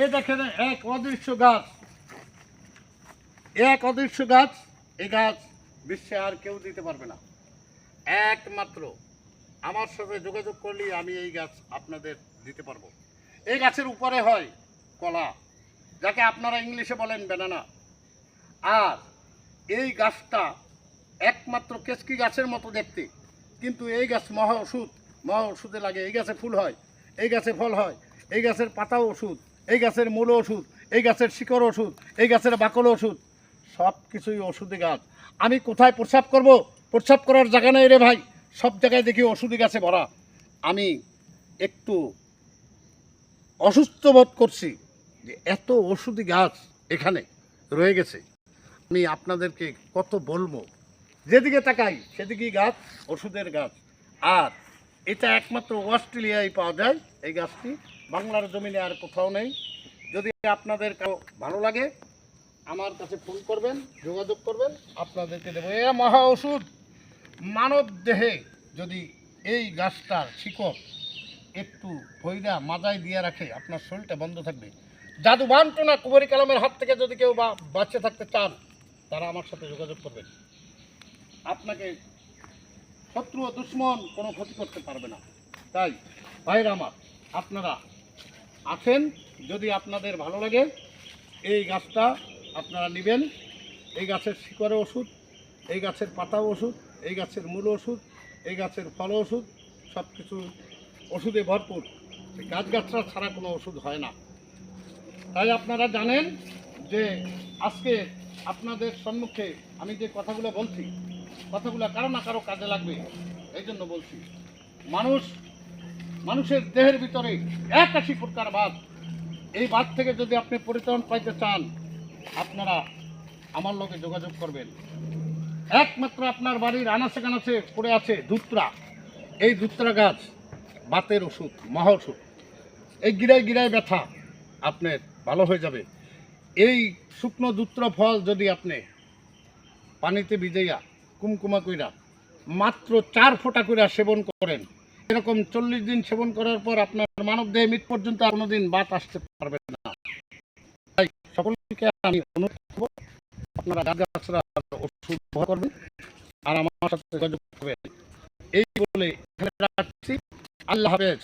এ দেখেন, এক অদৃশ্য গাছ। এক অদৃশ্য গাছ, এই গাছ বিশ্বে আর কেউ দিতে পারবে না। একমাত্র আমার সাথে যোগাযোগ করলেই আমি এই গাছ আপনাদের দিতে পারব। এই গাছের উপরে হয় কলা, যাকে আপনারা ইংলিশে বলেন ব্যানানা আর এই গাছটা একমাত্র কেসকি গাছের মতো দেখতে। কিন্তু এই গাছ মহা ওষুধ, মহা ওষুধে লাগে। এই গাছে ফুল হয়, এই গাছে ফল হয়, এই গাছের পাতাও ওষুধ। এই গাছের মূল ওষুধ, এই গাছের শিকড় ওষুধ, এই গাছের বাকল ওষুধ সব কিছুই ওষুধি গাছ। আমি কোথায় প্রস্রাব করব? প্রস্রাব করার জায়গা নেই রে ভাই। সব জায়গায় দেখি ওষুধি গাছে ভরা। আমি একটু অসুস্থ বোধ করছি যে এত ওষুধি গাছ এখানে রয়ে গেছে। আমি আপনাদেরকে কত বলব? যেদিকে তাকাই, সেদিকেই গাছ, ওষুধের গাছ। আর এটা একমাত্র অস্ট্রেলিয়ায় পাওয়া যায়, এই গাছটি। বাংলার জমিনে আর কোথাও নেই। যদি আপনাদের কারও ভালো লাগে, আমার কাছে ফোন করবেন, যোগাযোগ করবেন, আপনাদেরকে দেবো। এ মহা ওষুধ মানব দেহে যদি এই গাছটার শিকড় একটু ভৈরা মাজায় দিয়ে রাখে, আপনার শরীরটা বন্ধ থাকবে। জাদু বান্টনা কুমারী কালামের হাত থেকে যদি কেউ বা বাঁচে থাকতে চান, তারা আমার সাথে যোগাযোগ করবেন। আপনাকে শত্রু ও দুশ্মন কোনো ক্ষতি করতে পারবে না। তাই ভাইরা আমার, আপনারা আছেন, যদি আপনাদের ভালো লাগে, এই গাছটা আপনারা নেবেন। এই গাছের শিকড়ে ওষুধ, এই গাছের পাতা ওষুধ, এই গাছের মূল ওষুধ, এই গাছের ফল ওষুধ সব কিছু ওষুধে ভরপুর। এই গাছ গাছরা ছাড়া কোনো ওষুধ হয় না। তাই আপনারা জানেন যে আজকে আপনাদের সম্মুখে আমি যে কথাগুলো বলছি, কথাগুলো কারও না কারও কাজে লাগবে এই জন্য বলছি। মানুষ মানুষের দেহের ভিতরে একাশি প্রকার বাদ, এই বাদ থেকে যদি আপনি পরিত্রাণ পাইতে চান, আপনারা আমার লোকে যোগাযোগ করবেন। একমাত্র আপনার বাড়ির আনাচে কানাচে পড়ে আছে দুত্রা এই দুত্রা গাছ বাতের ওষুধ, মহা ওষুধ। এই গিরায় গিরায় ব্যথা আপনার ভালো হয়ে যাবে। এই শুকনো দুত্র ফল যদি আপনি পানিতে ভিজাইয়া কুমকুমা কইরা মাত্র চার ফোঁটা কইরা সেবন করেন এরকম চল্লিশ দিন সেবন করার পর আপনার মানব দেহে মৃত পর্যন্ত কোনোদিন বাত আসতে পারবে না। তাই সকলকে আমি অনুরোধ করব, আপনারা গাছগাছরা ওষুধ ব্যবহার করবেন আর আমার সাথে যোগাযোগ করবেন। এই বলে রাখছি। আল্লাহ হাফেজ।